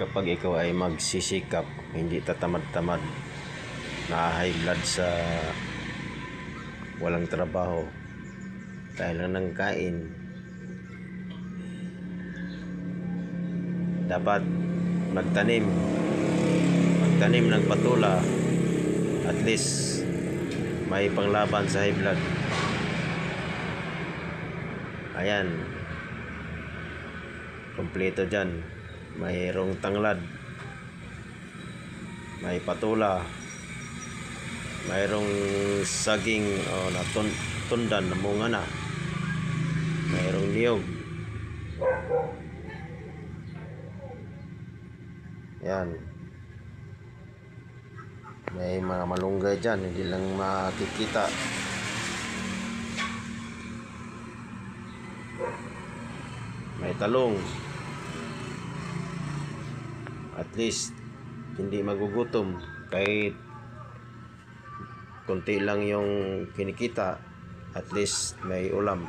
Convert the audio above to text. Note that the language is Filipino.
kapag ikaw ay magsisikap, hindi tatamad-tamad, na high blood sa walang trabaho, dahil lang ng kain, dapat magtanim, magtanim ng patula, at least may panglaban sa high blood. Ayan. Kompleto dyan. Mayroong tanglad. May patula. Mayroong saging o na tun- tundan na bunga na. Mayroong niyog. Yan. May mga malunggay dyan, hindi lang makikita. May talong. At least, hindi magugutom. Kahit konti lang yung kinikita, at least may ulam.